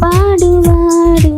பாடுவாடு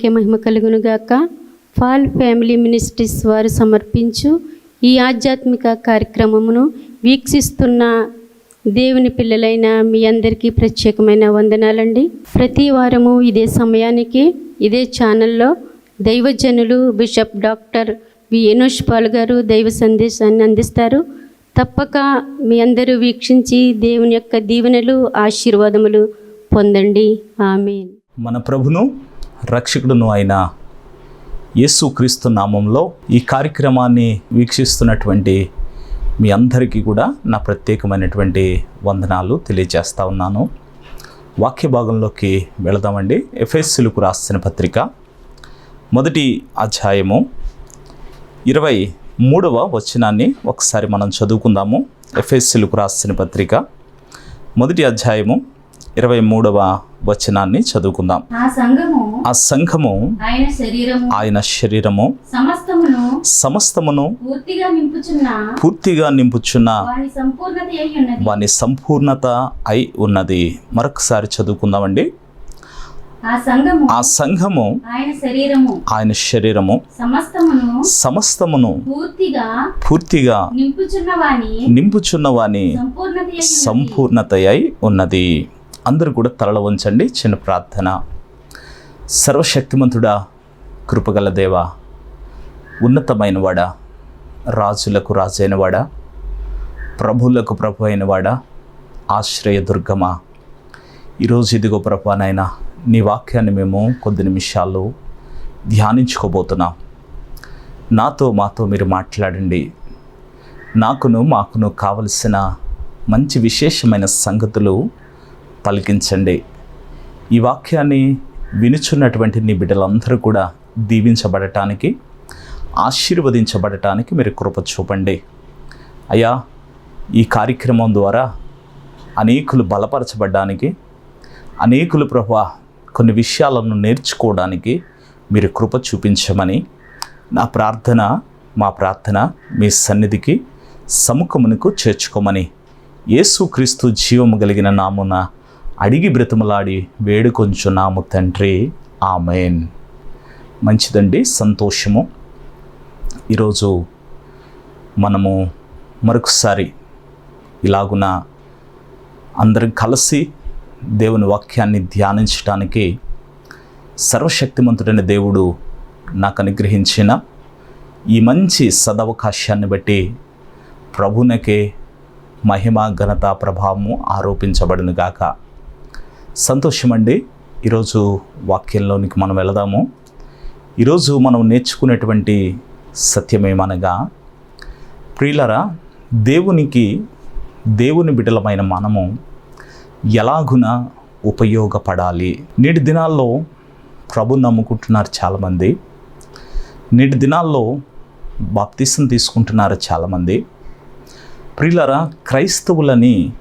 దేవుని మహిమ కలుగును గాక. ఫాల్ ఫ్యామిలీ మినిస్ట్రీస్ వారు సమర్పించు ఈ ఆధ్యాత్మిక కార్యక్రమమును వీక్షిస్తున్న దేవుని పిల్లలైన మీ అందరికీ ప్రత్యేకమైన వందనాలండి. ప్రతి వారము ఇదే సమయానికి ఇదే ఛానల్లో దైవజనులు bishop doctor V. Enosh Paul గారు దైవ సందేశాన్ని అందిస్తారు. తప్పక మీ అందరూ వీక్షించి దేవుని యొక్క దీవెనలు ఆశీర్వాదములు పొందండి. ఆమె మన ప్రభును రక్షకుడును అయిన యేసుక్రీస్తు నామంలో ఈ కార్యక్రమాన్ని వీక్షిస్తున్నటువంటి మీ అందరికీ కూడా నా ప్రత్యేకమైనటువంటి వందనాలు తెలియజేస్తా ఉన్నాను. వాక్య భాగంలోకి వెళదామండి. ఎఫ్ఎస్సీలకు రాసిన పత్రిక మొదటి అధ్యాయము ఇరవై మూడవ వచనాన్ని ఒకసారి మనం చదువుకుందాము. ఎఫ్ఎస్సీలకు రాసిన పత్రిక మొదటి అధ్యాయము ఇరవై మూడవ వచనాన్ని చదువుకుందాం. ఆ సంఘము ఆ సంఘము ఆయన శరీరము సమస్తమును పూర్తిగా నింపుచున్న వాని సంపూర్ణత అయి ఉన్నది. మరొకసారి చదువుకుందామండి. ఆ సంఘము ఆయన శరీరము సమస్తమును పూర్తిగా నింపుచున్న వాని సంపూర్ణత అయి ఉన్నది. అందరూ కూడా తలల ఉంచండి చిన్న ప్రార్థన. సర్వశక్తిమంతుడా కృపగల దేవా ఉన్నతమైనవాడా రాజులకు రాజైన వాడా ప్రభువులకు ప్రభు అయినవాడా ఆశ్రయదుర్గమా ఆశ్రయ ఈరోజు ఇదిగో ప్రభానైనా నీ వాక్యాన్ని మేము కొద్ది నిమిషాలు ధ్యానించుకోబోతున్నాం. నాతో మాతో మీరు మాట్లాడండి. నాకును మాకును కావలసిన మంచి విశేషమైన సంగతులు పలికించండి. ఈ వాక్యాన్ని వినుచున్నటువంటి నీ బిడ్డలందరూ కూడా దీవించబడటానికి ఆశీర్వదించబడటానికి మీరు కృప చూపండి. అయ్యా ఈ కార్యక్రమం ద్వారా అనేకులు బలపరచబడ్డానికి అనేకులు ప్రభా కొన్ని విషయాలను నేర్చుకోవడానికి మీరు కృప చూపించమని నా ప్రార్థన మా ప్రార్థన మీ సన్నిధికి సముఖమునకు చేర్చుకోమని యేసుక్రీస్తు జీవము కలిగిన నామున అడిగి బ్రతిమలాడి వేడుకొంచున్నాము తండ్రి. ఆమెన్. మంచిదండి సంతోషము. ఈరోజు మనము మరొకసారి ఇలాగున అందరం కలిసి దేవుని వాక్యాన్ని ధ్యానించడానికి సర్వశక్తిమంతుడైన దేవుడు నాకు అనుగ్రహించిన ఈ మంచి సదవకాశాన్ని బట్టి ప్రభునకే మహిమ ఘనత ప్రభావము ఆరోపించబడును గాక సంతోషమండి. ఈరోజు వాక్యంలోనికి మనం వెళదాము. ఈరోజు మనం నేర్చుకునేటువంటి సత్యమేమనగా ప్రియులరా దేవునికి దేవుని బిడ్డలమైన మనము ఎలాగున ఉపయోగపడాలి? నేటి దినాల్లో ప్రభు నమ్ముకుంటున్నారు చాలామంది. నేటి దినాల్లో బాప్తీసం తీసుకుంటున్నారు చాలామంది. ప్రియులరా క్రైస్తవులని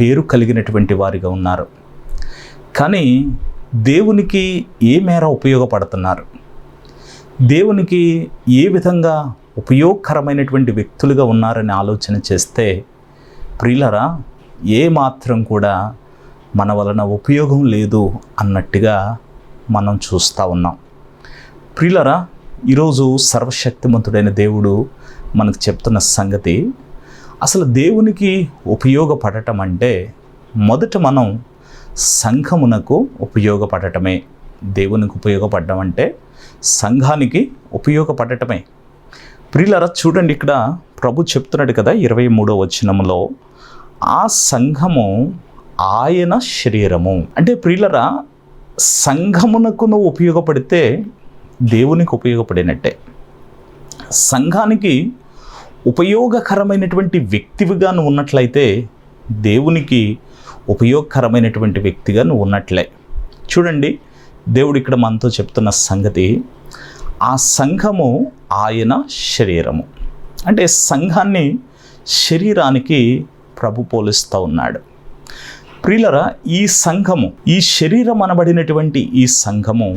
పేరు కలిగినటువంటి వారిగా ఉన్నారు. కానీ దేవునికి ఏ మేర ఉపయోగపడుతున్నారు? దేవునికి ఏ విధంగా ఉపయోగకరమైనటువంటి వ్యక్తులుగా ఉన్నారని ఆలోచన చేస్తే ప్రియులరా ఏ మాత్రం కూడా మన వలన ఉపయోగం లేదు అన్నట్టుగా మనం చూస్తూ ఉన్నాం. ప్రియులరా ఈరోజు సర్వశక్తిమంతుడైన దేవుడు మనకు చెప్తున్న సంగతి అసలు దేవునికి ఉపయోగపడటం అంటే మొదట మనం సంఘమునకు ఉపయోగపడటమే. దేవునికి ఉపయోగపడడం అంటే సంఘానికి ఉపయోగపడటమే. ప్రియులరా చూడండి ఇక్కడ ప్రభు చెప్తున్నాడు కదా ఇరవై మూడో వచనంలో ఆ సంఘము ఆయన శరీరము. అంటే ప్రియులరా సంఘమునకు నువ్వు ఉపయోగపడితే దేవునికి ఉపయోగపడినట్టే. సంఘానికి ఉపయోగకరమైనటువంటి వ్యక్తివిగా నువ్వు ఉన్నట్లయితే దేవునికి ఉపయోగకరమైనటువంటి వ్యక్తిగా నువ్వు ఉన్నట్లే. చూడండి దేవుడు ఇక్కడ మనతో చెప్తున్న సంగతి ఆ సంఘము ఆయన శరీరము. అంటే సంఘాన్ని శరీరానికి ప్రభు పోలిస్తూ ఉన్నాడు. ప్రియులరా ఈ సంఘము ఈ శరీరం అనబడినటువంటి ఈ సంఘము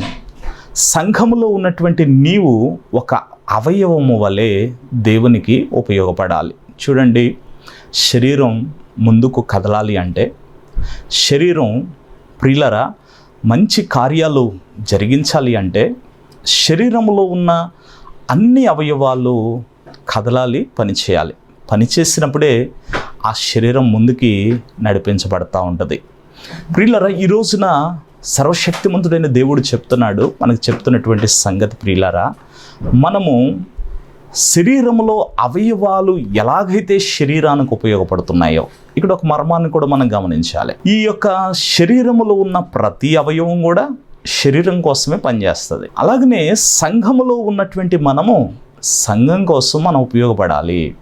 సంఘములో ఉన్నటువంటి నీవు ఒక అవయవము వలె దేవునికి ఉపయోగపడాలి. చూడండి శరీరం ముందుకు కదలాలి అంటే శరీరం ప్రిలరా మంచి కార్యాలు జరిగించాలి అంటే శరీరంలో ఉన్న అన్ని అవయవాలు కదలాలి పనిచేయాలి పనిచేసినప్పుడే ఆ శరీరం ముందుకి నడిపించబడతా ఉంటుంది. ప్రియులరా ఈ రోజున సర్వశక్తిమంతుడైన దేవుడు చెప్తున్నాడు మనకు చెప్తున్నటువంటి సంగతి ప్రియులరా మనము శరీరంలో అవయవాలు ఎలాగైతే శరీరానికి ఉపయోగపడుతున్నాయో ఇక్కడ ఒక మర్మాన్ని కూడా మనం గమనించాలి. ఈ యొక్క శరీరములో ఉన్న ప్రతి అవయవం కూడా శరీరం కోసమే పనిచేస్తుంది. అలాగనే సంఘములో ఉన్నటువంటి మనము సంఘం కోసం మనం ఉపయోగపడాలి.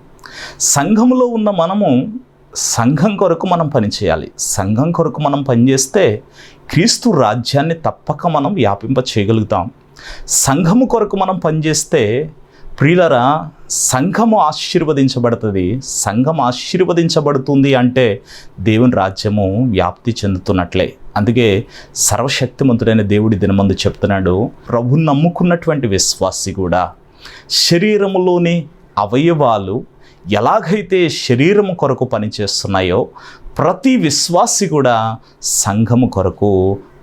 సంఘములో ఉన్న మనము సంఘం కొరకు మనం పనిచేయాలి. సంఘం కొరకు మనం పనిచేస్తే క్రీస్తు రాజ్యాన్ని తప్పక మనం వ్యాపింప చేయగలుగుతాం సంఘము కొరకు మనం పనిచేస్తే ప్రియులరా సంఘము ఆశీర్వదించబడుతుంది. సంఘం ఆశీర్వదించబడుతుంది అంటే దేవుని రాజ్యము వ్యాప్తి చెందుతున్నట్లే. అందుకే సర్వశక్తిమంతుడైన దేవుడి దినమందు చెప్తున్నాడు ప్రభు నమ్ముకున్నటువంటి విశ్వాసి కూడా శరీరములోని అవయవాలు ఎలాగైతే శరీరము కొరకు పనిచేస్తున్నాయో ప్రతి విశ్వాసి కూడా సంఘము కొరకు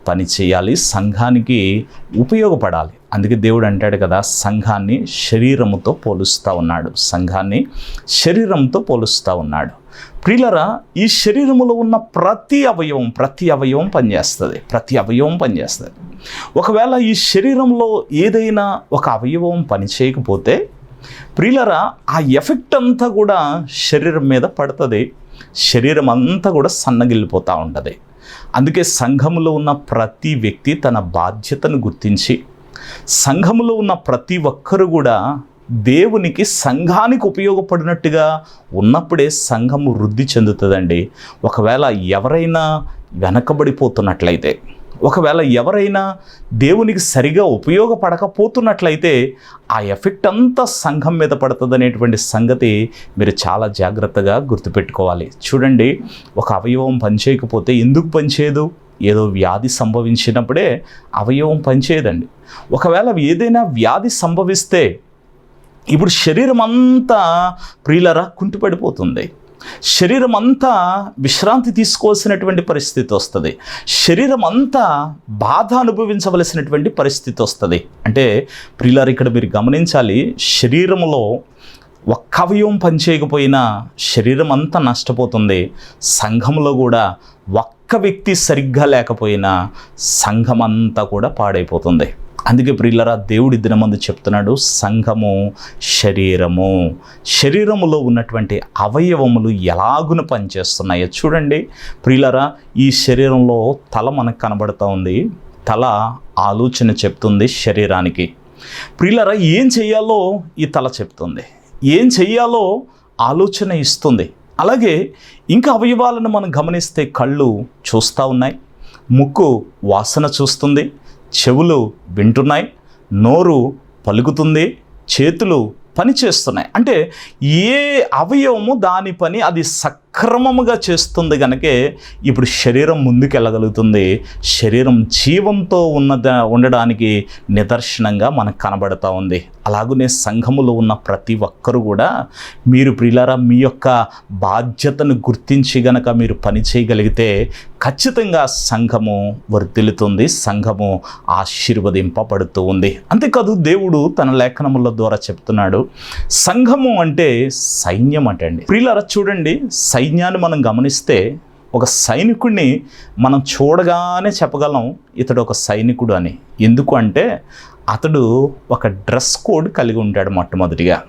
పని చేయాలి సంఘానికి ఉపయోగపడాలి. అందుకే దేవుడు అంటాడు కదా సంఘాన్ని శరీరముతో పోలుస్తూ ఉన్నాడు. సంఘాన్ని శరీరంతో పోలుస్తూ ఉన్నాడు. ప్రియులరా ఈ శరీరములో ఉన్న ప్రతి అవయవం ప్రతి అవయవం పనిచేస్తుంది. ప్రతి అవయవం పనిచేస్తుంది. ఒకవేళ ఈ శరీరంలో ఏదైనా ఒక అవయవం పనిచేయకపోతే ప్రియులరా ఆ ఎఫెక్ట్ అంతా కూడా శరీరం మీద పడుతుంది. శరీరం అంతా కూడా సన్నగిల్లిపోతూ ఉంటుంది. అందుకే సంఘములో ఉన్న ప్రతి వ్యక్తి తన బాధ్యతను గుర్తించి సంఘములో ఉన్న ప్రతి ఒక్కరు కూడా దేవునికి సంఘానికి ఉపయోగపడినట్టుగా ఉన్నప్పుడే సంఘము వృద్ధి చెందుతుందండి. ఒకవేళ ఎవరైనా వెనకబడిపోతున్నట్లయితే ఒకవేళ ఎవరైనా దేవునికి సరిగా ఉపయోగపడకపోతున్నట్లయితే ఆ ఎఫెక్ట్ అంతా సంఘం మీద పడుతుంది సంగతి మీరు చాలా జాగ్రత్తగా గుర్తుపెట్టుకోవాలి. చూడండి ఒక అవయవం పనిచేయకపోతే ఎందుకు పనిచేయదు? ఏదో వ్యాధి సంభవించినప్పుడే అవయవం పనిచేయదండి. ఒకవేళ ఏదైనా వ్యాధి సంభవిస్తే ఇప్పుడు శరీరం అంతా ప్రియులరా కుంటుపడిపోతుంది. శరీరం అంతా విశ్రాంతి తీసుకోవాల్సినటువంటి పరిస్థితి వస్తుంది. శరీరం అంతా బాధ అనుభవించవలసినటువంటి పరిస్థితి వస్తుంది. అంటే ప్రియులారు ఇక్కడ మీరు గమనించాలి శరీరంలో ఒక్క అవయవం పనిచేయకపోయినా శరీరం అంతా నష్టపోతుంది. సంఘంలో కూడా ఒక్క వ్యక్తి సరిగ్గా లేకపోయినా సంఘం అంతా కూడా పాడైపోతుంది. అందుకే ప్రియులరా దేవుడి దినమందు చెప్తున్నాడు సంఘము శరీరము. శరీరములో ఉన్నటువంటి అవయవములు ఎలాగున పనిచేస్తున్నాయో చూడండి. ప్రియులరా ఈ శరీరంలో తల మనకు కనబడుతూ ఉంది. తల ఆలోచన చెప్తుంది శరీరానికి. ప్రియులరా ఏం చేయాలో ఈ తల చెప్తుంది. ఏం చెయ్యాలో ఆలోచన ఇస్తుంది. అలాగే ఇంకా అవయవాలను మనం గమనిస్తే కళ్ళు చూస్తూ ఉన్నాయి. ముక్కు వాసన చూస్తుంది. చెవులు వింటున్నాయి నోరు పలుకుతుంది చేతులు పని చేస్తున్నాయి అంటే ఏ అవయవము దాని పని అది సక్రమముగా చేస్తుంది కనుకే ఇప్పుడు శరీరం ముందుకెళ్ళగలుగుతుంది. శరీరం జీవంతో ఉన్నద ఉండడానికి నిదర్శనంగా మనకు కనబడుతూ ఉంది. అలాగనే సంఘములో ఉన్న ప్రతి ఒక్కరు కూడా మీరు ప్రిలారా మీ యొక్క బాధ్యతను గుర్తించి గనక మీరు పని చేయగలిగితే ఖచ్చితంగా సంఘము వర్ధిల్లుతుంది సంఘము ఆశీర్వదింపబడుతూ ఉంది. అంతేకాదు దేవుడు తన లేఖనముల ద్వారా చెప్తున్నాడు సంఘము అంటే సైన్యం అంటండి. ప్రిలారా చూడండి సై సైన్యాన్ని మనం గమనిస్తే ఒక సైనికుడిని మనం చూడగానే చెప్పగలం ఇతడు ఒక సైనికుడు అని. ఎందుకు అంటే అతడు ఒక డ్రెస్ కోడ్ కలిగి ఉంటాడు మొట్టమొదటిగా.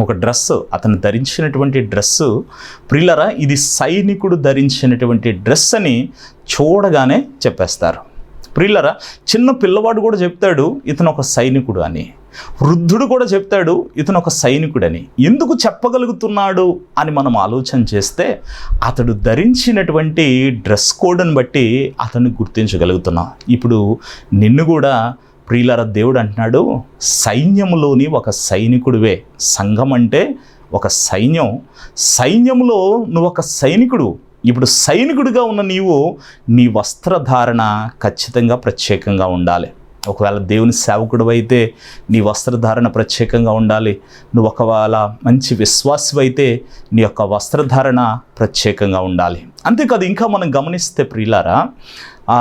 ఒక డ్రెస్ అతను ధరించినటువంటి డ్రెస్సు ప్రిల్లరా ఇది సైనికుడు ధరించినటువంటి డ్రెస్ అని చూడగానే చెప్పేస్తారు. ప్రిల్లరా చిన్న పిల్లవాడు కూడా చెప్తాడు ఇతను ఒక సైనికుడు అని వృద్ధుడు కూడా చెప్తాడు ఇతను ఒక సైనికుడని. ఎందుకు చెప్పగలుగుతున్నాడు అని మనం ఆలోచన చేస్తే అతడు ధరించినటువంటి డ్రెస్ కోడ్ని బట్టి అతన్ని గుర్తించగలుగుతున్నాం. ఇప్పుడు నిన్ను కూడా ప్రియులర దేవుడు అంటున్నాడు సైన్యములోని ఒక సైనికుడివే. సంఘం అంటే ఒక సైన్యం. సైన్యంలో నువ్వు ఒక సైనికుడు. ఇప్పుడు సైనికుడిగా ఉన్న నీవు నీ వస్త్రధారణ ఖచ్చితంగా ప్రత్యేకంగా ఉండాలి. ఒకవేళ దేవుని సేవకుడు అయితే నీ వస్త్రధారణ ప్రత్యేకంగా ఉండాలి. నువ్వు ఒకవేళ మంచి విశ్వాసం అయితే నీ యొక్క వస్త్రధారణ ప్రత్యేకంగా ఉండాలి. అంతేకాదు ఇంకా మనం గమనిస్తే ప్రియులారా ఆ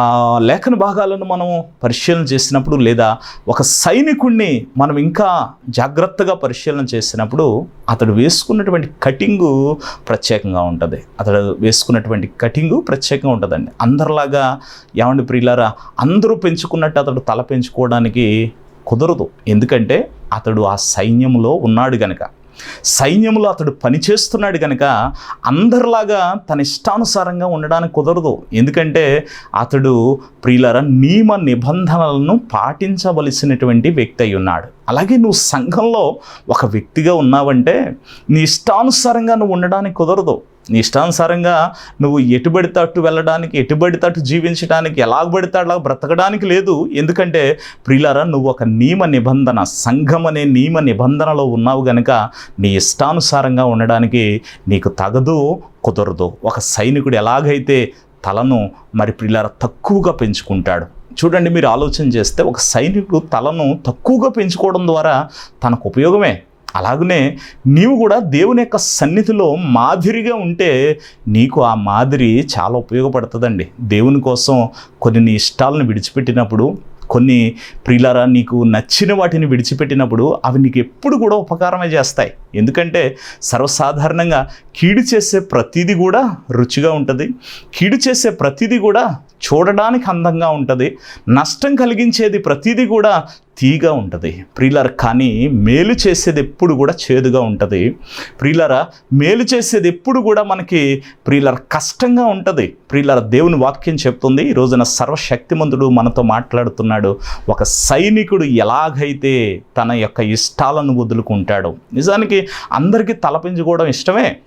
లేఖన భాగాలను మనం పరిశీలన చేసినప్పుడు లేదా ఒక సైనికుణ్ణి మనం ఇంకా జాగ్రత్తగా పరిశీలన చేసినప్పుడు అతడు వేసుకున్నటువంటి కటింగు ప్రత్యేకంగా ఉంటుంది. అతడు వేసుకున్నటువంటి కటింగు ప్రత్యేకంగా ఉంటుందండి. అందరిలాగా ఏమండి ప్రియులారా అందరూ పెంచుకున్నట్టు అతడు తల పెంచుకోవడానికి కుదరదు. ఎందుకంటే అతడు ఆ సైన్యంలో ఉన్నాడు కనుక సైన్యంలో అతడు పనిచేస్తున్నాడు కనుక అందరిలాగా తన ఇష్టానుసారంగా ఉండడానికి కుదరదు. ఎందుకంటే అతడు ప్రియులర నియమ నిబంధనలను పాటించవలసినటువంటి వ్యక్తి అయి ఉన్నాడు. అలాగే నువ్వు సంఘంలో ఒక వ్యక్తిగా ఉన్నావంటే నీ ఇష్టానుసారంగా నువ్వు ఉండడానికి కుదరదు. నీ ఇష్టానుసారంగా నువ్వు ఎటు తట్టు వెళ్ళడానికి ఎటు తట్టు జీవించడానికి ఎలాగ పడితే అలా బ్రతకడానికి లేదు. ఎందుకంటే ప్రియులారా నువ్వు ఒక నియమ నిబంధన సంఘం అనే నియమ నిబంధనలో ఉన్నావు గనుక నీ ఇష్టానుసారంగా ఉండడానికి నీకు తగదు కుదరదు. ఒక సైనికుడు ఎలాగైతే తలను మరి ప్రియులార తక్కువగా పెంచుకుంటాడు. చూడండి మీరు ఆలోచన చేస్తే ఒక సైనికుడు తలను తక్కువగా పెంచుకోవడం ద్వారా తనకు ఉపయోగమే. అలాగనే నీవు కూడా దేవుని యొక్క సన్నిధిలో మాదిరిగా ఉంటే నీకు ఆ మాదిరి చాలా ఉపయోగపడుతుందండి. దేవుని కోసం కొన్ని నీ ఇష్టాలను విడిచిపెట్టినప్పుడు కొన్ని ప్రియులారా నీకు నచ్చిన వాటిని విడిచిపెట్టినప్పుడు అవి నీకు ఎప్పుడు కూడా ఉపకారమే చేస్తాయి. ఎందుకంటే సర్వసాధారణంగా కీడు చేసే ప్రతిదీ కూడా రుచిగా ఉంటుంది. కీడు చేసే ప్రతిదీ కూడా చూడడానికి అందంగా ఉంటుంది. నష్టం కలిగించేది ప్రతిదీ కూడా తీగా ఉంటుంది. ప్రియులర కానీ మేలు చేసేది ఎప్పుడు కూడా చేదుగా ఉంటుంది. ప్రియులర మేలు చేసేది ఎప్పుడు కూడా మనకి ప్రియులర కష్టంగా ఉంటుంది. ప్రియులర దేవుని వాక్యం చెప్తుంది. ఈ రోజున సర్వశక్తిమంతుడు మనతో మాట్లాడుతున్నాడు. ఒక సైనికుడు ఎలాగైతే తన యొక్క ఇష్టాలను వదులుకుంటాడో. నిజానికి అందరికీ తలపించుకోవడం ఇష్టమే.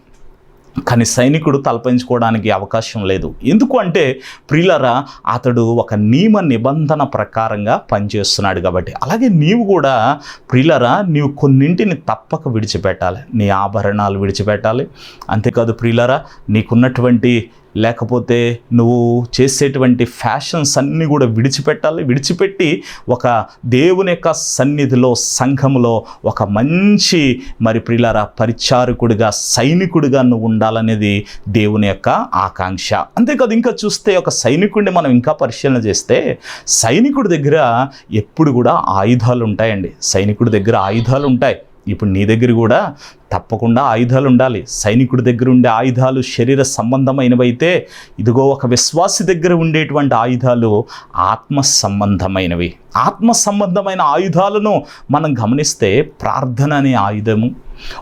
కానీ సైనికుడు తలపించుకోవడానికి అవకాశం లేదు. ఎందుకు అంటే ప్రియులరా అతడు ఒక నియమ నిబంధన ప్రకారంగా పనిచేస్తున్నాడు కాబట్టి. అలాగే నీవు కూడా ప్రియులరా నీవు కొన్నింటిని తప్పక విడిచిపెట్టాలి. నీ ఆభరణాలు విడిచిపెట్టాలి. అంతేకాదు ప్రియులరా నీకున్నటువంటి లేకపోతే నువ్వు చేసేటువంటి ఫ్యాషన్స్ అన్నీ కూడా విడిచిపెట్టాలి. విడిచిపెట్టి ఒక దేవుని యొక్క సన్నిధిలో సంఘములో ఒక మంచి మరి ప్రియులారా పరిచారకుడిగా సైనికుడిగా నువ్వు ఉండాలనేది దేవుని యొక్క ఆకాంక్ష. అంతేకాదు ఇంకా చూస్తే ఒక సైనికుడిని మనం ఇంకా పరిశీలన చేస్తే సైనికుడి దగ్గర ఎప్పుడు కూడా ఆయుధాలు ఉంటాయండి. సైనికుడి దగ్గర ఆయుధాలు ఉంటాయి. ఇప్పుడు నీ దగ్గర కూడా తప్పకుండా ఆయుధాలు ఉండాలి సైనికుడి దగ్గర ఉండే ఆయుధాలు శరీర సంబంధమైనవైతే ఇదిగో ఒక విశ్వాసి దగ్గర ఉండేటువంటి ఆయుధాలు ఆత్మ సంబంధమైనవి. ఆత్మ సంబంధమైన ఆయుధాలను మనం గమనిస్తే ప్రార్థన అనే ఆయుధము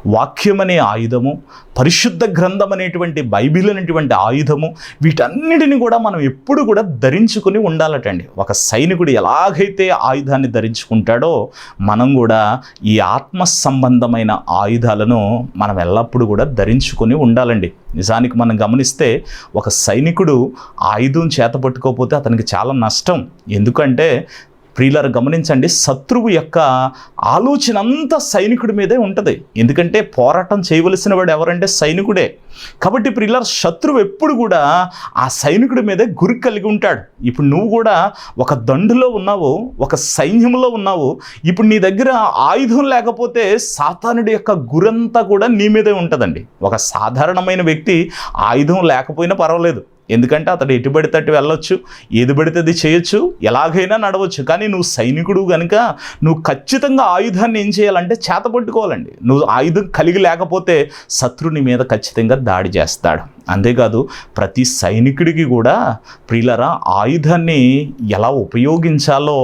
వాక్యం అనే ఆయుధము పరిశుద్ధ గ్రంథం అనేటువంటి బైబిల్ అనేటువంటి ఆయుధము వీటన్నిటిని కూడా మనం ఎప్పుడు కూడా ధరించుకుని ఉండాలటండి. ఒక సైనికుడు ఎలాగైతే ఆయుధాన్ని ధరించుకుంటాడో మనం కూడా ఈ ఆత్మ సంబంధమైన ఆయుధాలను మనం ఎల్లప్పుడూ కూడా ధరించుకొని ఉండాలండి. నిజానికి మనం గమనిస్తే ఒక సైనికుడు ఆయుధం చేత పట్టుకోకపోతే అతనికి చాలా నష్టం. ఎందుకంటే ప్రియులారు గమనించండి శత్రువు యొక్క ఆలోచన అంతా సైనికుడి మీదే ఉంటుంది. ఎందుకంటే పోరాటం చేయవలసిన వాడు ఎవరంటే సైనికుడే. కాబట్టి ప్రియులారు శత్రువు ఎప్పుడు కూడా ఆ సైనికుడి మీదే గురి కలిగి ఉంటాడు. ఇప్పుడు నువ్వు కూడా ఒక దండులో ఉన్నావు ఒక సైన్యంలో ఉన్నావు. ఇప్పుడు నీ దగ్గర ఆయుధం లేకపోతే సాతానుడి యొక్క గురంతా కూడా నీ మీదే ఉంటుందండి. ఒక సాధారణమైన వ్యక్తి ఆయుధం లేకపోయినా పర్వాలేదు. ఎందుకంటే అతడు ఎటు పడితే అటు వెళ్ళొచ్చు ఏది పడితే అది చేయొచ్చు ఎలాగైనా నడవచ్చు. కానీ నువ్వు సైనికుడు కనుక నువ్వు ఖచ్చితంగా ఆయుధాన్ని ఏం చేయాలంటే చేత పట్టుకోవాలండి. నువ్వు ఆయుధం కలిగి లేకపోతే శత్రుని మీద ఖచ్చితంగా దాడి చేస్తాడు. అంతేకాదు ప్రతి సైనికుడికి కూడా ప్రియులరా ఆయుధాన్ని ఎలా ఉపయోగించాలో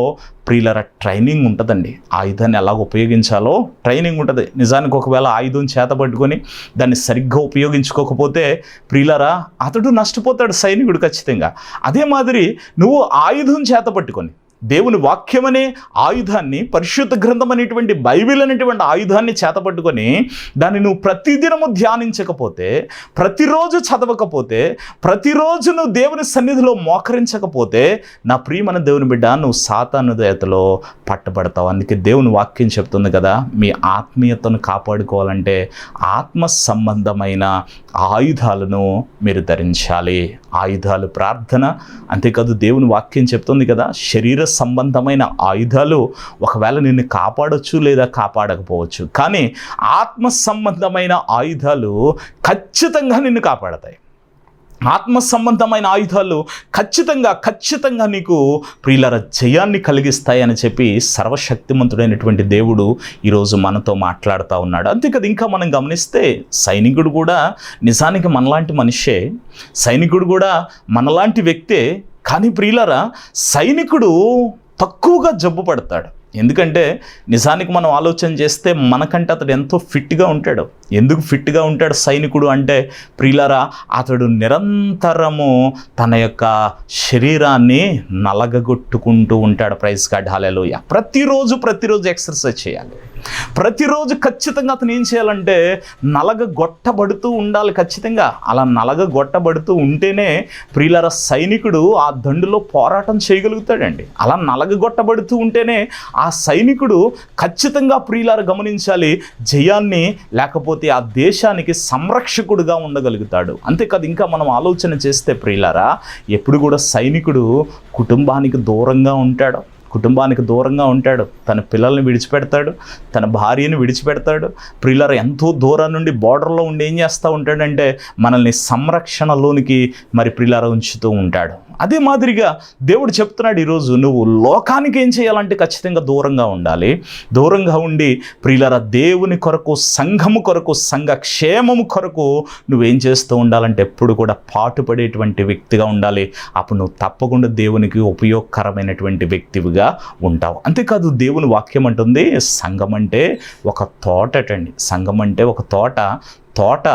ప్రియులర ట్రైనింగ్ ఉంటుందండి. ఆయుధాన్ని ఎలా ఉపయోగించాలో ట్రైనింగ్ ఉంటుంది. నిజానికి ఒకవేళ ఆయుధం చేత పట్టుకొని దాన్ని సరిగ్గా ఉపయోగించుకోకపోతే ప్రియులరా అతడు నష్టపోతాడు సైనికుడు ఖచ్చితంగా. అదే మాదిరి నువ్వు ఆయుధం చేత పట్టుకొని దేవుని వాక్యమనే ఆయుధాన్ని పరిశుద్ధ గ్రంథం అనేటువంటి బైబిల్ అనేటువంటి ఆయుధాన్ని చేతపట్టుకొని దాన్ని నువ్వు ప్రతిదినము ధ్యానించకపోతే ప్రతిరోజు చదవకపోతే ప్రతిరోజు నువ్వు దేవుని సన్నిధిలో మోకరించకపోతే నా ప్రియమైన దేవుని బిడ్డ నువ్వు సాతాను దయతలో పట్టబడతావు. అందుకే దేవుని వాక్యం చెప్తుంది కదా మీ ఆత్మీయతను కాపాడుకోవాలంటే ఆత్మ సంబంధమైన ఆయుధాలను మీరు ధరించాలి. ఆయుధాలు ప్రార్థన. అంతేకాదు దేవుని వాక్యం చెప్తుంది కదా శరీర సంబంధమైన ఆయుధాలు ఒకవేళ నిన్ను కాపాడొచ్చు లేదా కాపాడకపోవచ్చు. కానీ ఆత్మ సంబంధమైన ఆయుధాలు ఖచ్చితంగా నిన్ను కాపాడతాయి. ఆత్మ సంబంధమైన ఆయుధాలు ఖచ్చితంగా ఖచ్చితంగా నీకు ప్రియులర జయాన్ని కలిగిస్తాయని చెప్పి సర్వశక్తిమంతుడైనటువంటి దేవుడు ఈరోజు మనతో మాట్లాడుతూ ఉన్నాడు. అంతేకాదు ఇంకా మనం గమనిస్తే సైనికుడు కూడా నిజానికి మనలాంటి మనిషే. సైనికుడు కూడా మనలాంటి వ్యక్తే కానీ ప్రియులరా సైనికుడు తక్కువగా జబ్బు పడతాడు. ఎందుకంటే నిజానికి మనం ఆలోచన చేస్తే మనకంటే అతడు ఎంతో ఫిట్గా ఉంటాడు. ఎందుకు ఫిట్గా ఉంటాడు సైనికుడు అంటే ప్రియులరా అతడు నిరంతరము తన యొక్క శరీరాన్ని నలగగొట్టుకుంటూ ఉంటాడు. ప్రైజ్ కార్డ్ హాలేలోయ ప్రతిరోజు ప్రతిరోజు ఎక్సర్సైజ్ చేయాలి. ప్రతిరోజు ఖచ్చితంగా అతను ఏం చేయాలంటే నలగగొట్టబడుతూ ఉండాలి ఖచ్చితంగా. అలా నలగగొట్టబడుతూ ఉంటేనే ప్రియులర సైనికుడు ఆ దండులో పోరాటం చేయగలుగుతాడండి. అలా నలగగొట్టబడుతూ ఉంటేనే ఆ సైనికుడు ఖచ్చితంగా ప్రియులార గమనించాలి జయాన్ని లేకపోతే ఆ దేశానికి సంరక్షకుడుగా ఉండగలుగుతాడు. అంతేకాదు ఇంకా మనం ఆలోచన చేస్తే ప్రియులారా ఎప్పుడు కూడా సైనికుడు కుటుంబానికి దూరంగా ఉంటాడు. కుటుంబానికి దూరంగా ఉంటాడు. తన పిల్లల్ని విడిచిపెడతాడు. తన భార్యను విడిచిపెడతాడు. ప్రియులర్ ఎంతో దూరం నుండి బార్డర్లో ఉండి ఏం చేస్తూ ఉంటాడంటే మనల్ని సంరక్షణలోనికి మరి ప్రియులర ఉంచుతూ ఉంటాడు. అదే మాదిరిగా దేవుడు చెప్తున్నాడు ఈరోజు నువ్వు లోకానికి ఏం చేయాలంటే ఖచ్చితంగా దూరంగా ఉండాలి. దూరంగా ఉండి ప్రియులర దేవుని కొరకు సంఘము కొరకు సంఘ క్షేమము కొరకు నువ్వేం చేస్తూ ఉండాలంటే ఎప్పుడు కూడా పాటుపడేటువంటి వ్యక్తిగా ఉండాలి. అప్పుడు నువ్వు తప్పకుండా దేవునికి ఉపయోగకరమైనటువంటి వ్యక్తివిగా ఉంటావు. అంతేకాదు దేవుని వాక్యం అంటుంది సంఘం అంటే ఒక తోటటండి సంఘం అంటే ఒక తోట తోట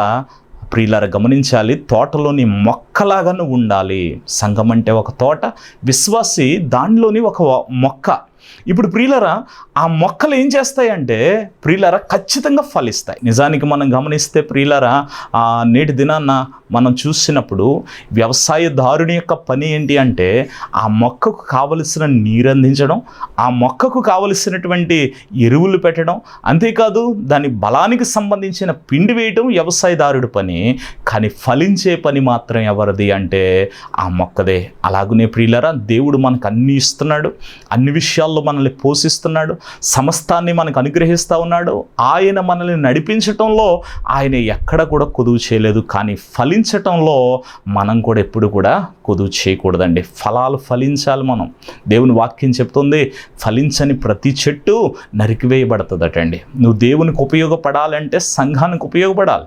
ప్రియులారా గమనించాలి తోటలోని మొక్కలాగా ఉండాలి. సంఘం అంటే ఒక తోట విశ్వాసి దానిలోని ఒక మొక్క. ఇప్పుడు ప్రియులరా ఆ మొక్కలు ఏం చేస్తాయంటే ప్రియులరా ఖచ్చితంగా ఫలిస్తాయి. నిజానికి మనం గమనిస్తే ప్రియులరా ఆ నేటి దినాన్న మనం చూసినప్పుడు వ్యవసాయదారుని యొక్క పని ఏంటి అంటే ఆ మొక్కకు కావలసిన నీరు అందించడం ఆ మొక్కకు కావలసినటువంటి ఎరువులు పెట్టడం అంతేకాదు దాని బలానికి సంబంధించిన పిండి వేయటం వ్యవసాయదారుడి పని. కానీ ఫలించే పని మాత్రం ఎవరిది అంటే ఆ మొక్కదే. అలాగనే ప్రియులరా దేవుడు మనకు అన్ని ఇస్తున్నాడు. అన్ని విషయాలు విషయాల్లో మనల్ని పోషిస్తున్నాడు సమస్తాన్ని మనకు అనుగ్రహిస్తూ ఉన్నాడు. ఆయన మనల్ని నడిపించటంలో ఆయన ఎక్కడ కూడా కొదువు చేయలేదు. కానీ ఫలించటంలో మనం కూడా ఎప్పుడు కూడా కొదువు చేయకూడదండి. ఫలాలు ఫలించాలి మనం. దేవుని వాక్యం చెప్తుంది ఫలించని ప్రతి చెట్టు నరికివేయబడుతుందటండి. నువ్వు దేవునికి ఉపయోగపడాలంటే సంఘానికి ఉపయోగపడాలి.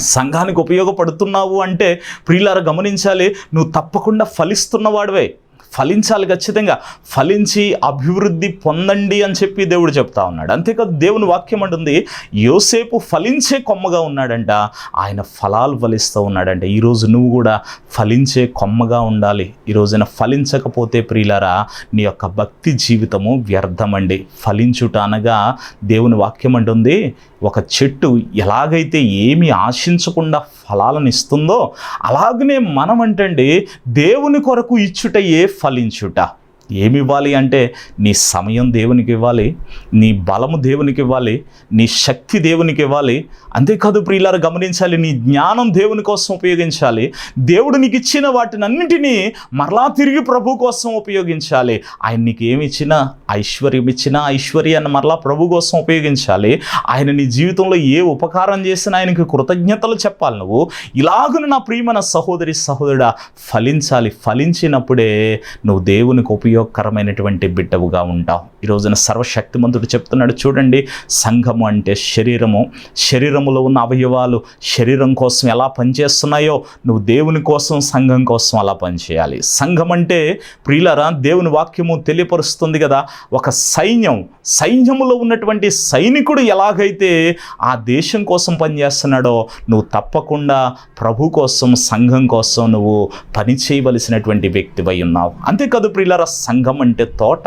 సంఘానికి ఉపయోగపడుతున్నావు అంటే ప్రియులారా గమనించాలి నువ్వు తప్పకుండా ఫలిస్తున్నవాడివే. ఫలించాలి ఖచ్చితంగా. ఫలించి అభివృద్ధి పొందండి అని చెప్పి దేవుడు చెప్తా ఉన్నాడు. అంతేకాదు దేవుని వాక్యం అంటుంది యోసేపు ఫలించే కొమ్మగా ఉన్నాడంట ఆయన ఫలాలు ఫలిస్తూ ఉన్నాడంట. ఈరోజు నువ్వు కూడా ఫలించే కొమ్మగా ఉండాలి. ఈ రోజున ఫలించకపోతే ప్రియులరా నీ యొక్క భక్తి జీవితము వ్యర్థమండి. ఫలించుట అనగా దేవుని వాక్యం అంటుంది ఒక చెట్టు ఎలాగైతే ఏమి ఆశించకుండా ఫలాలను ఇస్తుందో అలాగనే మనం అంటండి దేవుని కొరకు ఇచ్చుటయే ఫలించుట. ఏమి ఇవ్వాలి అంటే నీ సమయం దేవునికి ఇవ్వాలి నీ బలము దేవునికి ఇవ్వాలి నీ శక్తి దేవునికి ఇవ్వాలి అంతేకాదు ప్రియులారు గమనించాలి నీ జ్ఞానం దేవుని కోసం ఉపయోగించాలి. దేవుడు నీకు ఇచ్చిన వాటినన్నిటినీ మరలా తిరిగి ప్రభు కోసం ఉపయోగించాలి. ఆయన నీకు ఏమి ఇచ్చినా ఐశ్వర్యం ఇచ్చినా ఐశ్వర్యాన్ని మరలా ప్రభు కోసం ఉపయోగించాలి. ఆయన నీ జీవితంలో ఏ ఉపకారం చేసినా ఆయనకి కృతజ్ఞతలు చెప్పాలి నువ్వు. ఇలాగున నా ప్రియమైన సహోదరి సహోదరుడా ఫలించాలి ఫలించినప్పుడే నువ్వు దేవునికి ఉపయోగ ఉపయోగకరమైనటువంటి బిడ్డవుగా ఉంటావు ఈ రోజున సర్వశక్తిమంతుడు చెప్తున్నాడు చూడండి సంఘము అంటే శరీరము. శరీరములో ఉన్న అవయవాలు శరీరం కోసం ఎలా పనిచేస్తున్నాయో నువ్వు దేవుని కోసం సంఘం కోసం అలా పనిచేయాలి. సంఘం అంటే ప్రియులరా దేవుని వాక్యము తెలియపరుస్తుంది కదా ఒక సైన్యం. సైన్యములో ఉన్నటువంటి సైనికుడు ఎలాగైతే ఆ దేశం కోసం పనిచేస్తున్నాడో నువ్వు తప్పకుండా ప్రభు కోసం సంఘం కోసం నువ్వు పని చేయవలసినటువంటి వ్యక్తివై ఉన్నావు. అంతేకాదు ప్రియులరా సంఘం అంటే తోట.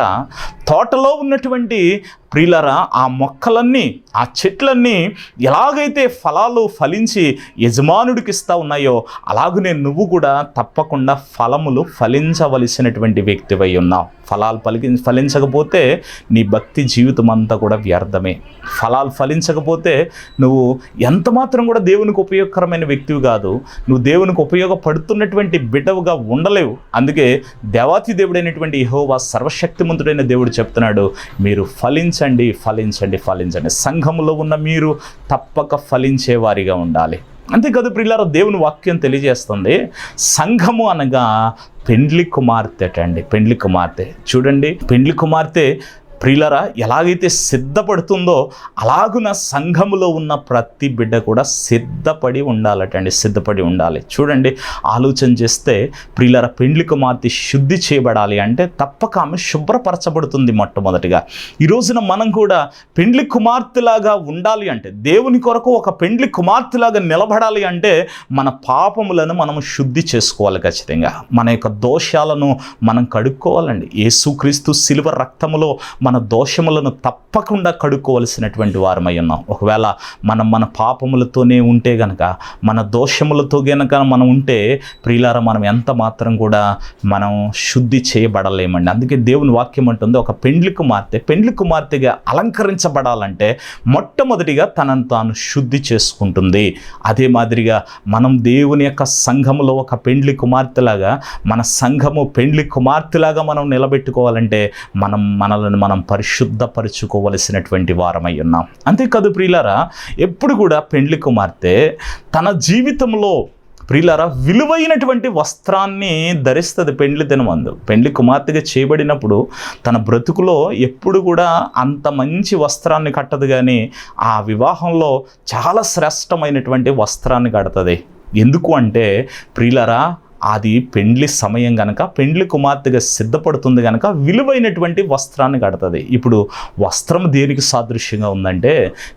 తోటలో ఉన్నటువంటి ప్రియులరా ఆ మొక్కలన్నీ ఆ చెట్లన్నీ ఎలాగైతే ఫలాలు ఫలించి యజమానుడికి ఇస్తా ఉన్నాయో అలాగనే నువ్వు కూడా తప్పకుండా ఫలములు ఫలించవలసినటువంటి వ్యక్తివై ఉన్నావు. ఫలాలు ఫలికి ఫలించకపోతే నీ భక్తి జీవితం అంతా కూడా వ్యర్థమే. ఫలాలు ఫలించకపోతే నువ్వు ఎంత మాత్రం కూడా దేవునికి ఉపయోగకరమైన వ్యక్తివి కాదు. నువ్వు దేవునికి ఉపయోగపడుతున్నటువంటి బిడ్డవుగా ఉండలేవు. అందుకే దేవాతి దేవుడైనటువంటి యహోవా సర్వశక్తిమంతుడైన దేవుడు చెప్తున్నాడు మీరు ఫలించండి. ఫలించండి ఫలించండి సంఘములో ఉన్న మీరు తప్పక ఫలించేవారిగా ఉండాలి ఉండాలి. అంతేకాదు ప్రియులారా దేవుని వాక్యం తెలియజేస్తుంది సంఘము అనగా పెండ్లి కుమార్తెటండి పెండ్లి కుమార్తె. చూడండి పెండ్లి కుమార్తె ప్రియులరా ఎలాగైతే సిద్ధపడుతుందో అలాగున సంఘములో ఉన్న ప్రతి బిడ్డ కూడా సిద్ధపడి ఉండాలటండి సిద్ధపడి ఉండాలి. చూడండి ఆలోచన చేస్తే ప్రియులర పెండ్లి కుమార్తె శుద్ధి చేయబడాలి అంటే తప్పక ఆమె శుభ్రపరచబడుతుంది మొట్టమొదటిగా. ఈ రోజున మనం కూడా పెండ్లి కుమార్తెలాగా ఉండాలి అంటే దేవుని కొరకు ఒక పెండ్లి కుమార్తెలాగా నిలబడాలి అంటే మన పాపములను మనం శుద్ధి చేసుకోవాలి ఖచ్చితంగా. మన యొక్క దోషాలను మనం కడుక్కోవాలండి. యేసుక్రీస్తు సిల్వర్ రక్తములో మన దోషములను తప్పకుండా కడుక్కోవలసినటువంటి వారమై ఉన్నాం. ఒకవేళ మనం మన పాపములతోనే ఉంటే గనక మన దోషములతో గనక మనం ఉంటే ప్రియులార మనం ఎంత మాత్రం కూడా మనం శుద్ధి చేయబడలేమండి. అందుకే దేవుని వాక్యం అంటుంది ఒక పెండ్లి కుమార్తె పెండ్లి కుమార్తెగా అలంకరించబడాలంటే మొట్టమొదటిగా తనను తాను శుద్ధి చేసుకుంటుంది. అదే మాదిరిగా మనం దేవుని యొక్క సంఘములో ఒక పెండ్లి కుమార్తెలాగా మన సంఘము పెండ్లి కుమార్తెలాగా మనం నిలబెట్టుకోవాలంటే మనం మనల్ని మనం పరిశుద్ధపరచుకోవలసినటువంటి వారమై ఉన్నాం. అంతేకాదు ప్రియులారా ఎప్పుడు కూడా పెండ్లి కుమార్తె తన జీవితంలో ప్రియులారా విలువైనటువంటి వస్త్రాన్ని ధరిస్తుంది పెండ్లి దినమందు. పెండ్లి కుమార్తెగా చేయబడినప్పుడు తన బ్రతుకులో ఎప్పుడు కూడా అంత మంచి వస్త్రాన్ని కట్టదు కానీ ఆ వివాహంలో చాలా శ్రేష్టమైనటువంటి వస్త్రాన్ని కడుతుంది. ఎందుకు అంటే ప్రియులరా అది పెండ్లి సమయం గనక పెండ్లి కుమార్తెగా సిద్ధపడుతుంది గనక విలువైనటువంటి వస్త్రాన్ని కడుతుంది. ఇప్పుడు వస్త్రం దేనికి సాదృశ్యంగా ఉందంటే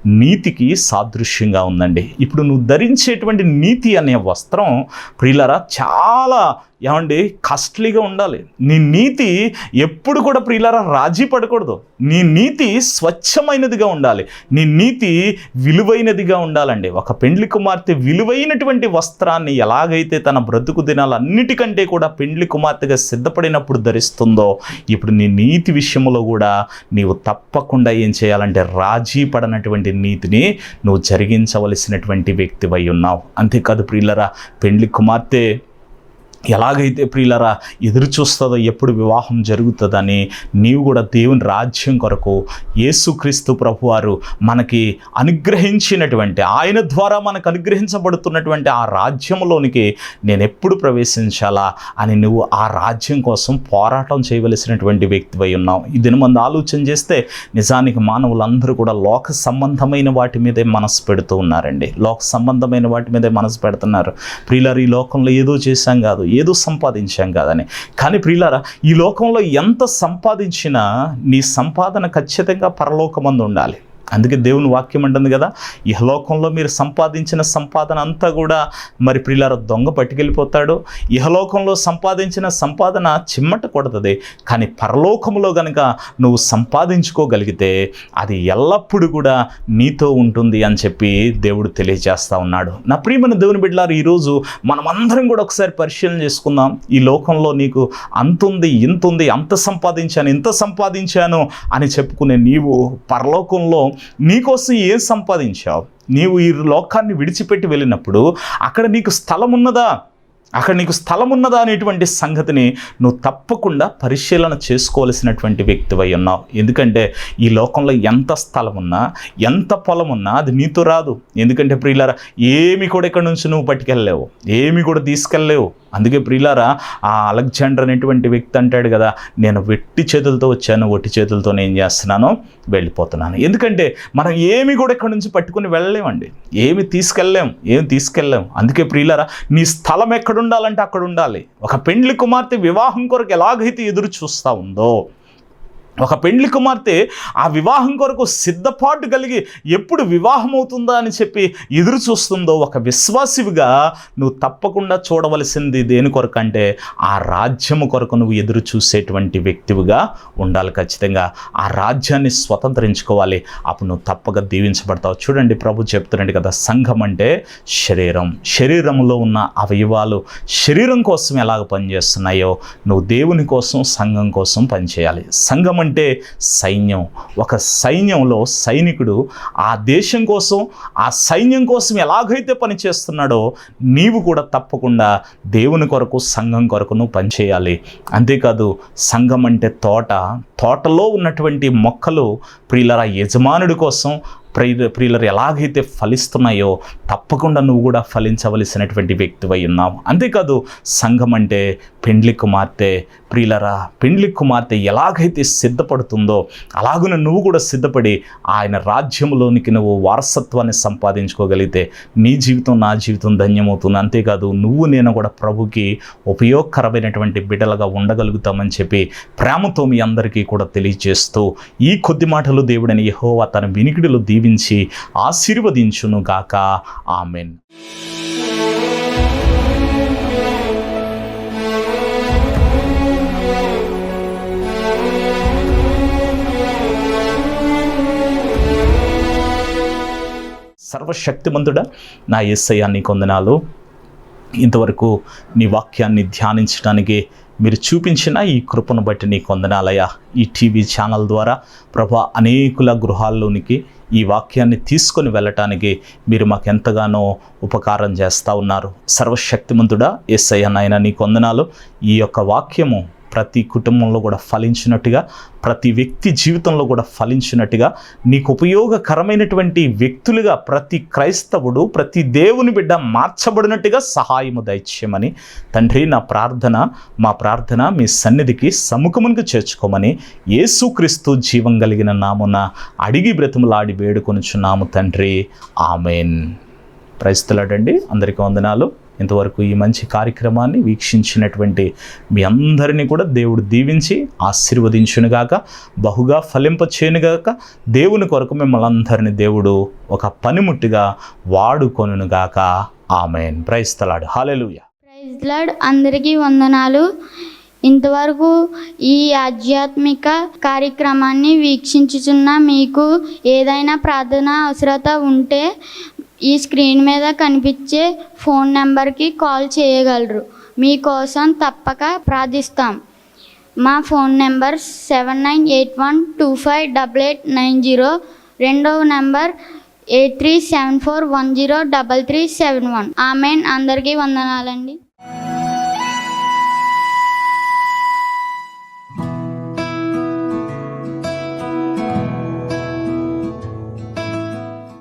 నీతికి సాదృశ్యంగా ఉందండి. ఇప్పుడు నువ్వు ధరించేటువంటి నీతి అనే వస్త్రం ప్రియులరా చాలా ఏమండి? కాస్ట్లీగా ఉండాలి. నీ నీతి ఎప్పుడు కూడా ప్రియులారా రాజీ పడకూడదు. నీ నీతి స్వచ్ఛమైనదిగా ఉండాలి. నీ నీతి విలువైనదిగా ఉండాలండి. ఒక పెండ్లి కుమార్తె విలువైనటువంటి వస్త్రాన్ని ఎలాగైతే తన బ్రతుకు దినాలన్నిటికంటే కూడా పెండ్లి కుమార్తెగా సిద్ధపడినప్పుడు ధరిస్తుందో ఇప్పుడు నీ నీతి విషయంలో కూడా నీవు తప్పకుండా ఏం చేయాలంటే రాజీ పడనటువంటి నీతిని నువ్వు జరిగించవలసినటువంటి వ్యక్తివై ఉన్నావు. అంతేకాదు ప్రియులరా పెండ్లి కుమార్తె ఎలాగైతే ప్రియులరా ఎదురు చూస్తుందో ఎప్పుడు వివాహం జరుగుతుందని నీవు కూడా దేవుని రాజ్యం కొరకు యేసుక్రీస్తు ప్రభువారు మనకి అనుగ్రహించినటువంటి ఆయన ద్వారా మనకు అనుగ్రహించబడుతున్నటువంటి ఆ రాజ్యంలోనికి నేను ఎప్పుడు ప్రవేశించాలా అని నువ్వు ఆ రాజ్యం కోసం పోరాటం చేయవలసినటువంటి వ్యక్తివై ఉన్నావు. ఇది మంది ఆలోచన చేస్తే నిజానికి మానవులందరూ కూడా లోక సంబంధమైన వాటి మీదే మనసు పెడుతూ ఉన్నారండి. లోక సంబంధమైన వాటి మీదే మనసు పెడుతున్నారు. ప్రియులారు ఈ లోకంలో ఏదో చేశాం కాదు. ఏదో సంపాదించాం కాదని. కానీ ప్రియులారా ఈ లోకంలో ఎంత సంపాదించినా నీ సంపాదన ఖచ్చితంగా పరలోకమందు ఉండాలి. అందుకే దేవుని వాక్యం అంటుంది కదా ఇహలోకంలో మీరు సంపాదించిన సంపాదన అంతా కూడా మరి ప్రియులార దొంగ పట్టుకెళ్ళిపోతాడు. ఇహలోకంలో సంపాదించిన సంపాదన చిమ్మట కొడుతుంది. కానీ పరలోకంలో కనుక నువ్వు సంపాదించుకోగలిగితే అది ఎల్లప్పుడూ కూడా నీతో ఉంటుంది అని చెప్పి దేవుడు తెలియజేస్తా ఉన్నాడు. నా ప్రియమైన దేవుని బిడ్డలారు ఈరోజు మనమందరం కూడా ఒకసారి పరిశీలన చేసుకుందాం. ఈ లోకంలో నీకు అంతుంది ఇంత ఉంది అంత సంపాదించాను ఇంత సంపాదించాను అని చెప్పుకునే నీవు పరలోకంలో నీకోసం ఏం సంపాదించావు? నీవు ఈ లోకాన్ని విడిచిపెట్టి వెళ్ళినప్పుడు అక్కడ నీకు స్థలం ఉన్నదా? అక్కడ నీకు స్థలం ఉన్నదా అనేటువంటి సంగతిని నువ్వు తప్పకుండా పరిశీలన చేసుకోవాల్సినటువంటి వ్యక్తివై ఉన్నావు. ఎందుకంటే ఈ లోకంలో ఎంత స్థలం ఉన్నా ఎంత పొలం ఉన్నా అది నీతో రాదు. ఎందుకంటే ప్రియులారా ఏమి కూడా ఇక్కడ నుంచి నువ్వు పట్టుకెళ్ళలేవు. ఏమి కూడా తీసుకెళ్ళలేవు. అందుకే ప్రియులారా ఆ అలెగ్జాండర్ అనేటువంటి వ్యక్తి అంటాడు కదా నేను వెట్టి చేతులతో వచ్చాను ఒట్టి చేతులతో నేను చేస్తున్నాను వెళ్ళిపోతున్నాను. ఎందుకంటే మనం ఏమి కూడా ఇక్కడ నుంచి పట్టుకుని వెళ్ళలేమండి. ఏమి తీసుకెళ్ళలేం ఏమి తీసుకెళ్ళలేం. అందుకే ప్రియులారా నీ స్థలం ఎక్కడ ఉండాలంటే అక్కడ ఉండాలి. ఒక పెండ్లి కుమార్తె వివాహం కొరకు ఎలాగైతే ఎదురు చూస్తూ ఉందో ఒక పెండ్లి కుమార్తె ఆ వివాహం కొరకు సిద్ధపాటు కలిగి ఎప్పుడు వివాహం అవుతుందా అని చెప్పి ఎదురు చూస్తుందో ఒక విశ్వాసివిగా నువ్వు తప్పకుండా చూడవలసింది దేని కొరకు అంటే ఆ రాజ్యము కొరకు నువ్వు ఎదురు చూసేటువంటి వ్యక్తివిగా ఉండాలి ఖచ్చితంగా. ఆ రాజ్యాన్ని స్వతంత్రించుకోవాలి. అప్పుడు నువ్వు తప్పక దీవించబడతావు. చూడండి ప్రభు చెప్తున్నాడు కదా సంఘం అంటే శరీరం. శరీరంలో ఉన్న అవయవాలు శరీరం కోసం ఎలాగ పనిచేస్తున్నాయో నువ్వు దేవుని కోసం సంఘం కోసం పనిచేయాలి. సంఘం అంటే సైన్యం. ఒక సైన్యంలో సైనికుడు ఆ దేశం కోసం ఆ సైన్యం కోసం ఎలాగైతే పనిచేస్తున్నాడో నీవు కూడా తప్పకుండా దేవుని కొరకు సంఘం కొరకు నువ్వు పనిచేయాలి అంతేకాదు సంఘం అంటే తోట. తోటలో ఉన్నటువంటి మొక్కలు ప్రియులరా యజమానుడి కోసం ప్రియ ప్రియులరు ఎలాగైతే ఫలిస్తున్నాయో తప్పకుండా నువ్వు కూడా ఫలించవలసినటువంటి వ్యక్తివై ఉన్నావు. అంతేకాదు సంఘం అంటే పెండ్లి కుమార్తె ప్రియులరా పెండ్లి కుమార్తె ఎలాగైతే సిద్ధపడుతుందో అలాగున నువ్వు కూడా సిద్ధపడి ఆయన రాజ్యంలోనికి నువ్వు వారసత్వాన్ని సంపాదించుకోగలిగితే నీ జీవితం నా జీవితం ధన్యమవుతుంది. అంతేకాదు నువ్వు నేను కూడా ప్రభుకి ఉపయోగకరమైనటువంటి బిడ్డలుగా ఉండగలుగుతామని చెప్పి ప్రేమతో మీ అందరికీ కూడా తెలియజేస్తూ ఈ కొద్ది మాటలు దేవుడని యహోవా తన వినికిడిలో దీవించి ఆశీర్వదించును గాక ఆమెన్. సర్వశక్తిమంతుడా? నా ఎస్ఐ నీ కొందనాలు ఇంతవరకు నీ వాక్యాన్ని ధ్యానించడానికి మీరు చూపించిన ఈ కృపను బట్టి నీ కొందనాలయ ఈ టీవీ ఛానల్ ద్వారా ప్రభా అనేకుల గృహాల్లోనికి ఈ వాక్యాన్ని తీసుకొని వెళ్ళటానికి మీరు మాకు ఎంతగానో ఉపకారం చేస్తూ ఉన్నారు. సర్వశక్తిమంతుడా ఎస్ఐ నాయన నీ కొందనాలు ఈ యొక్క వాక్యము ప్రతి కుటుంబంలో కూడా ఫలించినట్టుగా ప్రతి వ్యక్తి జీవితంలో కూడా ఫలించినట్టుగా నీకు ఉపయోగకరమైనటువంటి వ్యక్తులుగా ప్రతి క్రైస్తవుడు ప్రతి దేవుని బిడ్డ మార్చబడినట్టుగా సహాయము దైత్యమని తండ్రి నా ప్రార్థన మా ప్రార్థన మీ సన్నిధికి సముఖమునికి చేర్చుకోమని యేసుక్రీస్తు జీవం కలిగిన నామున అడిగి బ్రతుములాడి వేడుకొనుచున్నాము తండ్రి. ఆమెన్. ప్రైస్తులాడండి అందరికీ వందనాలు. ఇంతవరకు ఈ మంచి కార్యక్రమాన్ని వీక్షించినటువంటి మీ అందరినీ కూడా దేవుడు దీవించి ఆశీర్వదించునుగాక బహుగా ఫలింపచేయునుగాక దేవుని కొరకు మిమ్మల్ని అందరినీ దేవుడు ఒక పనిముట్టుగా వాడుకొనుగాక amen. Praise the lord hallelujah praise lord. అందరికీ వందనాలు. ఇంతవరకు ఈ ఆధ్యాత్మిక కార్యక్రమాన్ని వీక్షించుచున్న మీకు ఏదైనా ప్రార్థన అవసరత ఉంటే ఈ స్క్రీన్ మీద కనిపించే ఫోన్ నెంబర్కి కాల్ చేయగలరు. మీకోసం తప్పక ప్రార్థిస్తాం. మా phone number seven nine eight one two five double eight nine zero రెండవ number eight three seven four one zero double three seven one. Amen. అందరికీ వందనాలండి.